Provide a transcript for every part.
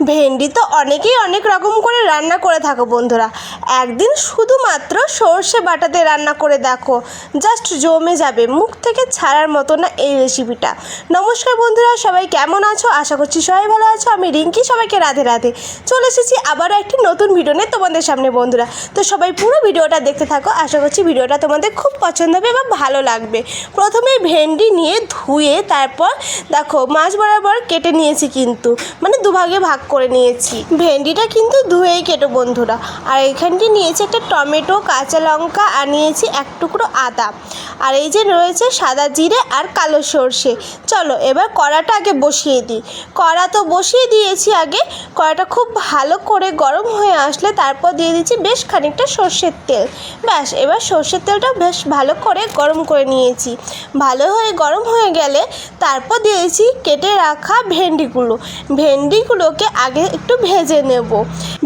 ভেন্ডি তো অনেকেই অনেক রকম করে রান্না করে থাকো বন্ধুরা। একদিন শুধুমাত্র সর্ষে বাটাতে রান্না করে দেখো। জাস্ট জমে যাবে, মুখ থেকে ছাড়ার মতো না এই রেসিপিটা নমস্কার বন্ধুরা, সবাই কেমন আছো? আশা করছি সবাই ভালো আছো। আমি রিঙ্কি, সবাইকে রাধে রাধে। চলে এসেছি আবারও একটি নতুন ভিডিও নিয়ে তোমাদের সামনে বন্ধুরা। তো সবাই পুরো ভিডিওটা দেখতে থাকো। আশা করছি ভিডিওটা তোমাদের খুব পছন্দ হবে বা ভালো লাগবে। প্রথমে ভেন্ডি নিয়ে ধুয়ে তারপর দেখো মাছ বরাবর কেটে নিয়েছি কিন্তু। মানে দুভাগে ভাগ করে নিয়েছি। ভেন্ডিটা কিন্তু ধুয়েই কেটো বন্ধুরা। আর এখানটি নিয়েছি একটা টমেটো, কাঁচা লঙ্কা, আর নিয়েছি এক টুকরো আদা। আর এই যে রয়েছে সাদা জিরে আর কালো সর্ষে। চলো, এবার কড়াটা আগে বসিয়ে দিই। কড়া তো বসিয়ে দিয়েছি আগে। কড়াটা খুব ভালো করে গরম হয়ে আসলে তারপর দিয়ে দিচ্ছি বেশ খানিকটা সর্ষের তেল। ব্যাস, এবার সর্ষের তেলটা বেশ ভালো করে গরম করে নিয়েছি। ভালো হয়ে গরম হয়ে গেলে তারপর দিয়েছি কেটে রাখা ভেন্ডিগুলো। ভেন্ডিগুলোকে আগে একটু ভেজে নেব।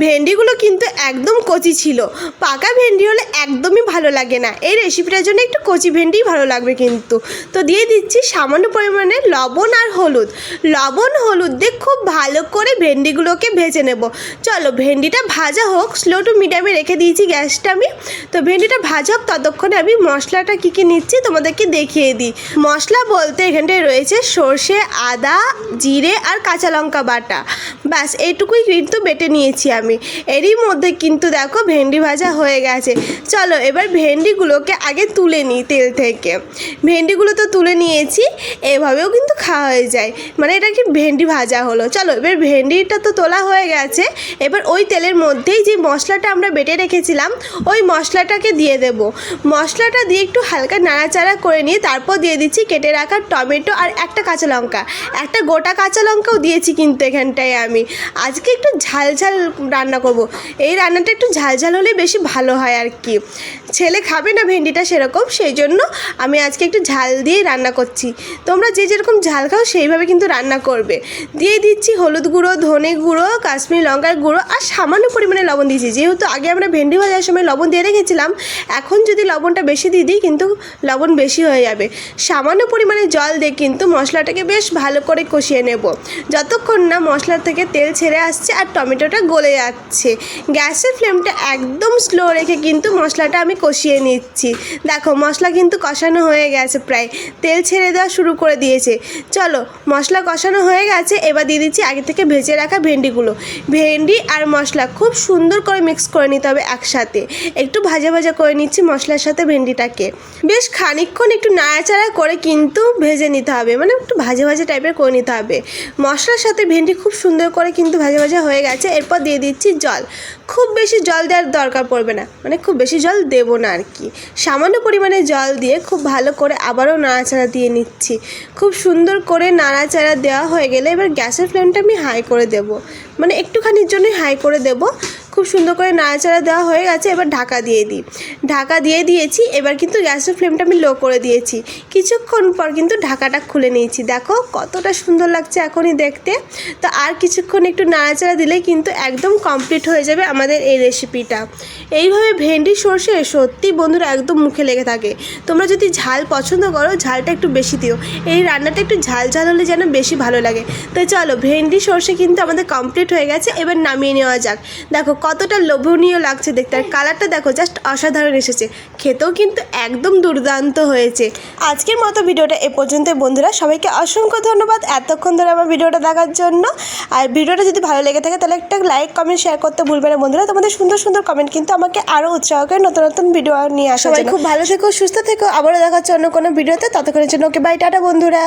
ভেন্ডিগুলো কিন্তু একদম কচি ছিল। পাকা ভেন্ডি হলে একদমই ভালো লাগে না। এই রেসিপিটার জন্য একটু কচি ভেন্ডিই ভালো লাগবে কিন্তু। তো দিয়ে দিচ্ছি সামান্য পরিমাণে লবণ আর হলুদ। লবণ, হলুদ দিয়ে খুব ভালো করে ভেন্ডিগুলোকে ভেজে নেব। চলো, ভেন্ডিটা ভাজা হোক স্লো টু মিডিয়ামে রেখে দিয়েছি গ্যাসটা আমি। তো ভেন্ডিটা ভাজা হোক, ততক্ষণে আমি মশলাটা কী কী নিচ্ছি তোমাদেরকে দেখিয়ে দিই। মশলা বলতে এখানটায় রয়েছে সর্ষে, আদা, জিরে আর কাঁচা লঙ্কা বাটা। ব্যাস, এইটুকুই কিন্তু বেটে নিয়েছি আমি। এরই মধ্যে কিন্তু দেখো ভেন্ডি ভাজা হয়ে গেছে। চলো এবার ভেন্ডিগুলোকে আগে তুলে নিই তেল থেকে। ভেন্ডিগুলো তো তুলে নিয়েছি, এভাবেও কিন্তু খাওয়া হয়ে যায়। মানে এটা কি ভেন্ডি ভাজা হলো? চলো এবার ভেন্ডিটা তো তোলা হয়ে গেছে। এবার ওই তেলের মধ্যেই যে মশলাটা আমরা বেটে রেখেছিলাম, ওই মশলাটাকে দিয়ে দেব। মশলাটা দিয়ে একটু হালকা নাড়াচাড়া করে নিয়ে তারপর দিয়ে দিচ্ছি কেটে রাখা টমেটো আর একটা কাঁচা লঙ্কা। একটা গোটা কাঁচা লঙ্কাও দিয়েছি কিন্তু এখানটায় আমি। আজকে একটু ঝাল ঝাল রান্না করব। এই রান্নাটা একটু ঝাল ঝাল হলে বেশি ভালো হয় আর কি। ছেলে খাবে না ভেন্ডিটা সেরকম সেই জন্য আমি আজকে একটু ঝাল দিয়ে রান্না করছি। তোমরা যে যেরকম ঝাল খাও সেইভাবে কিন্তু রান্না করবে। দিয়ে দিচ্ছি হলুদ গুঁড়ো, ধনে গুঁড়ো, কাশ্মীর লঙ্কার গুঁড়ো আর সামান্য পরিমাণে লবণ দিয়েছি। যেহেতু আগে আমরা ভেন্ডি ভাজার সময় লবণ দিয়ে রেখেছিলাম, এখন যদি লবণটা বেশি দিয়ে দিই কিন্তু লবণ বেশি হয়ে যাবে। সামান্য পরিমাণে জল দিয়ে কিন্তু মশলাটাকে বেশ ভালো করে কষিয়ে নেব। যতক্ষণ না মশলা থেকে তেল ছেড়ে আসছে আর টমেটোটা গলে যাচ্ছে। গ্যাসের ফ্লেমটা একদম স্লো রেখে কিন্তু মশলাটা আমি কষিয়ে নিচ্ছি। দেখো, মশলা কিন্তু কষানো হয়ে গেছে প্রায়। তেল ছেড়ে দেওয়া শুরু করে দিয়েছে। চলো, মশলা কষানো হয়ে গেছে, এবার দিয়ে দিচ্ছি আগে থেকে ভেজে রাখা ভেন্ডিগুলো। ভেন্ডি আর মশলা খুব সুন্দর করে মিক্স করে নিতে হবে একসাথে। একটু ভাজা ভাজা করে নিচ্ছি মশলার সাথে ভেন্ডিটাকে। বেশ খানিকক্ষণ একটু নাড়াচাড়া করে কিন্তু ভেজে নিতে হবে। মানে একটু ভাজা ভাজা টাইপের করে নিতে হবে। মশলার সাথে ভেন্ডি খুব সুন্দর করে কিন্তু ভাজা ভাজা হয়ে গেছে। এরপর দিয়ে দিচ্ছি জল। খুব বেশি জল দেওয়ার দরকার পড়বে না। মানে খুব বেশি জল দেব না আর কি। সামান্য পরিমাণে জল দিয়ে খুব ভালো করে আবারও নাড়াচাড়া দিয়ে নিচ্ছি। খুব সুন্দর করে নাড়াচাড়া দেওয়া হয়ে গেলে এবার গ্যাসের ফ্লেমটা আমি হাই করে দেব। মানে একটুখানির জন্যই হাই করে দেব। খুব সুন্দর করে নাড়াচাড়া দেওয়া হয়ে গেছে, এবার ঢাকা দিয়ে দিই। ঢাকা দিয়ে দিয়েছি, এবার কিন্তু গ্যাসের ফ্লেমটা আমি লো করে দিয়েছি। কিছুক্ষণ পর কিন্তু ঢাকাটা খুলে নিয়েছি। দেখো কতটা সুন্দর লাগছে এখনই দেখতে। তো আর কিছুক্ষণ একটু নাড়াচাড়া দিলে কিন্তু একদম কমপ্লিট হয়ে যাবে আমাদের এই রেসিপিটা এইভাবে ভেন্ডি, সর্ষে সত্যি বন্ধুরা একদম মুখে লেগে থাকে। তোমরা যদি ঝাল পছন্দ করো, ঝালটা একটু বেশি দিও। এই রান্নাটা একটু ঝাল ঝাল হলে যেন বেশি ভালো লাগে। তো চলো, ভেন্ডি, সর্ষে কিন্তু আমাদের কমপ্লিট হয়ে গেছে, এবার নামিয়ে নেওয়া যাক। দেখো কতটা লোভনীয় লাগছে দেখতে। আর কালারটা দেখো জাস্ট অসাধারণ এসেছে। খেতেও কিন্তু একদম দুর্দান্ত হয়েছে। আজকের মতো ভিডিওটা এ পর্যন্ত বন্ধুরা। সবাইকে অসংখ্য ধন্যবাদ এতক্ষণ ধরে আমার ভিডিওটা দেখার জন্য। আর ভিডিওটা যদি ভালো লেগে থাকে তাহলে একটা লাইক কমেন্ট শেয়ার করতে ভুলবে না বন্ধুরা। তোমাদের সুন্দর সুন্দর কমেন্ট কিন্তু আমাকে আরও উৎসাহ করে নতুন নতুন ভিডিও নিয়ে আসা খুব ভালো থেকো সুস্থ থেকো। আবারও দেখাচ্ছে অন্য কোনো ভিডিওতে ততক্ষণের জন্য ওকে বাই টাটা বন্ধুরা।